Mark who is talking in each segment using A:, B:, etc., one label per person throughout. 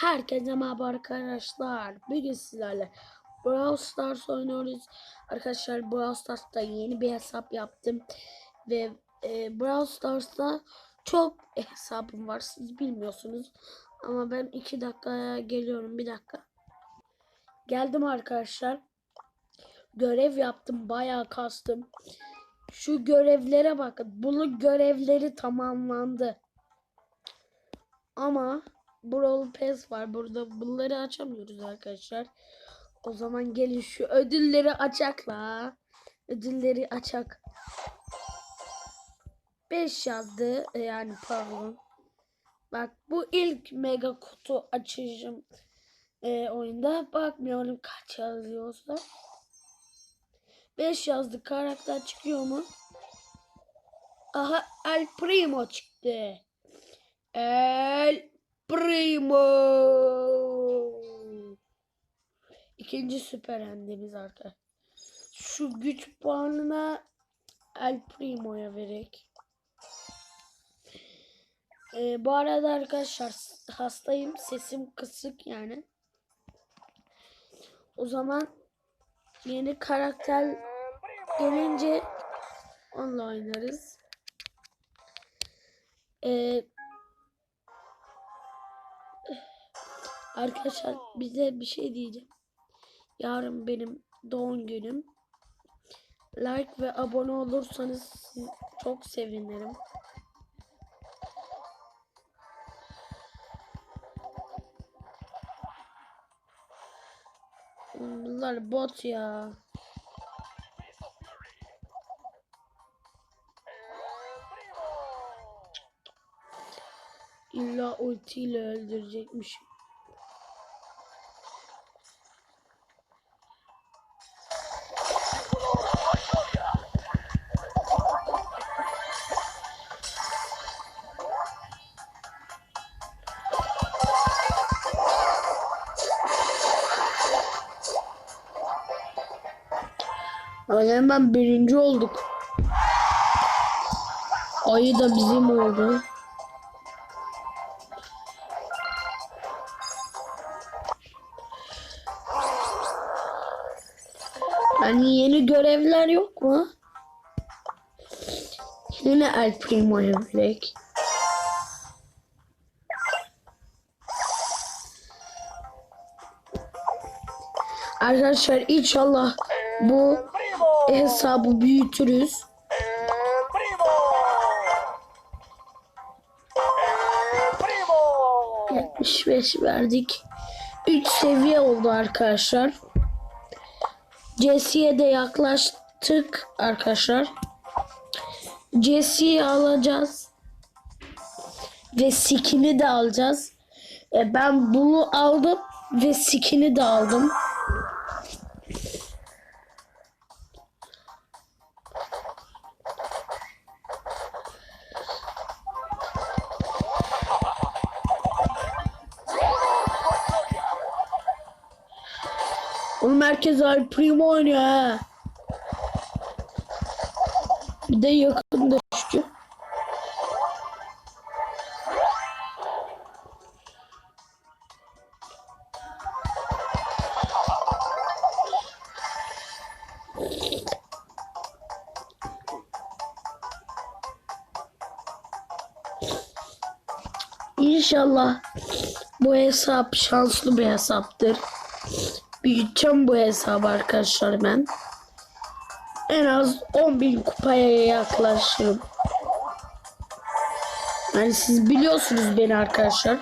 A: Herkese merhaba arkadaşlar. Bugün sizlerle Brawl Stars oynuyoruz. Arkadaşlar Brawl Stars'ta yeni bir hesap yaptım. Ve e, Brawl Stars'ta çok hesabım var. Siz bilmiyorsunuz. Ama ben iki dakikaya geliyorum. Bir dakika. Geldim arkadaşlar. Görev yaptım. Bayağı kastım. Şu görevlere bakın. Bunun görevleri tamamlandı. Ama Brawl Pass var. Burada bunları açamıyoruz arkadaşlar. O zaman gelin şu ödülleri açakla. Ödülleri açak. 5 yazdı. e, Yani pardon. Bak bu ilk mega kutu açışım e, oyunda. Bakmıyorum kaç yazıyorsa. 5 yazdı. Karakter çıkıyor mu? Aha El Primo çıktı. El Primo. İkinci süper endemiz arkadaşlar. Şu güç puanına El Primo'ya verek. Ee, bu arada arkadaşlar hastayım. Sesim kısık yani. O zaman yeni karakter gelince onunla oynarız. Ee, Arkadaşlar bize bir şey diyeceğim. Yarın benim doğum günüm. Like ve abone olursanız çok sevinirim. Bunlar bot ya. İlla ultiyle öldürecekmiş. Öyle hemen birinci olduk. Ayı da bizim oldu. Hani yeni görevler yok mu? Yine El Primo'ya verek. Arkadaşlar inşallah bu hesabı büyütürüz.
B: Primo!
A: 75 verdik. 3 seviye oldu arkadaşlar. Jesse'ye de yaklaştık arkadaşlar. Jesse'yi alacağız. Ve skin'i de alacağız. E, ben bunu aldım ve skin'i de aldım. Oğlum herkes Al Primo oynuyor ha. Bir de yakında düştü. İnşallah bu hesap şanslı bir hesaptır. Büyüteceğim bu hesabı arkadaşlar ben. En az 10.000 kupaya yaklaşırım. Yani siz biliyorsunuz beni arkadaşlar.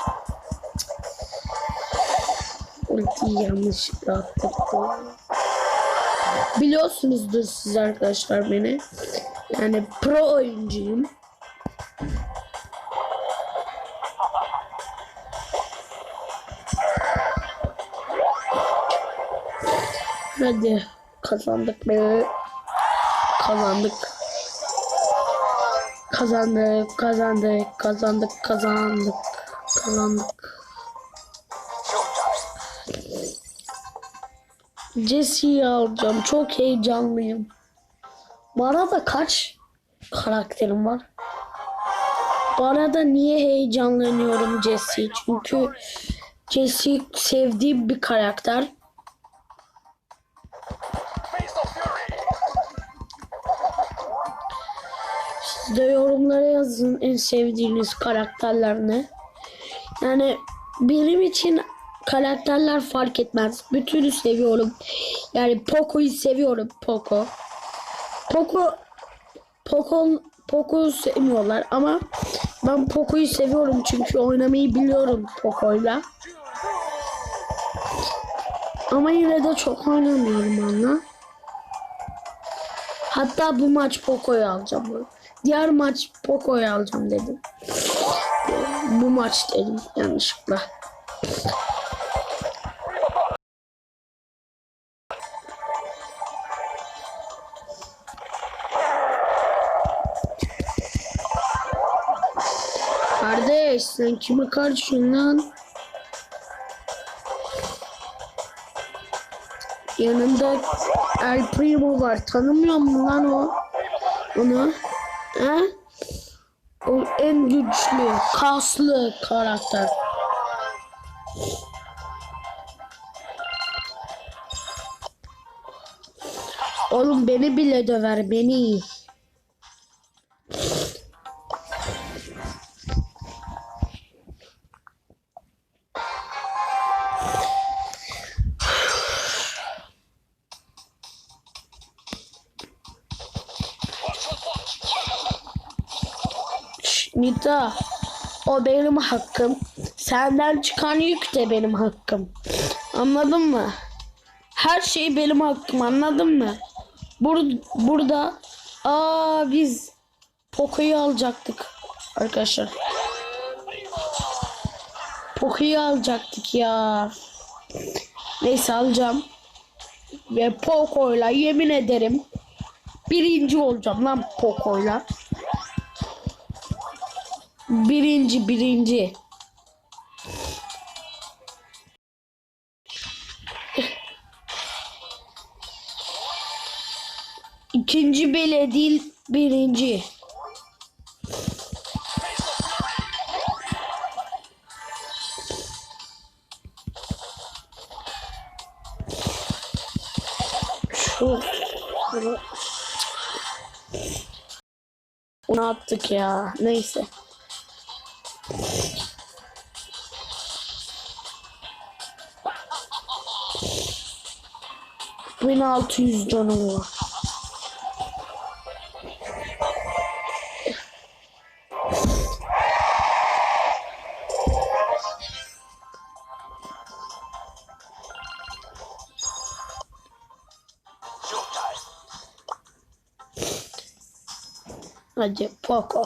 A: Ultiyi yanlışlıkla attırdım. Biliyorsunuzdur siz arkadaşlar beni. Yani pro oyuncuyum. Hadi kazandık be. Kazandık. Kazandık, kazandık, kazandık, kazandık, kazandık. Jesse'yi alacağım. Çok heyecanlıyım. Bu arada kaç karakterim var? Bu arada niye heyecanlanıyorum Jesse? Çünkü Jesse sevdiğim bir karakter. Siz de yorumlara yazın en sevdiğiniz karakterler ne. Yani benim için karakterler fark etmez. Bütünü seviyorum. Yani Poco'yu seviyorum. Poco. Poco Poco Poco'yu sevmiyorlar ama ben Poco'yu seviyorum çünkü oynamayı biliyorum Poco'yla. Ama yine de çok oynamıyorum onunla. Hatta bu maç Poco'yu alacağım. Diğer maç Poco'yu alacağım dedim. Bu maç dedim yanlışlıkla. Kardeş sen kime karşısın lan? Yanında El Primo var. Tanımıyor musun lan o? Onu? He? O en güçlü, kaslı karakter. Oğlum beni bile döver beni. Şş, Nita, o benim hakkım. Senden çıkan yük de benim hakkım. Anladın mı? Her şey benim hakkım anladın mı? Bur burada aa biz Poco'yu alacaktık arkadaşlar. Poco'yu alacaktık ya. Neyse alacağım. Ve Poco'yla yemin ederim birinci olacağım lan Poco'yla. Birinci birinci. İkinci bile değil birinci. Şu onu attık ya. Neyse. Bin altı yüz canım var. Hadi Poco.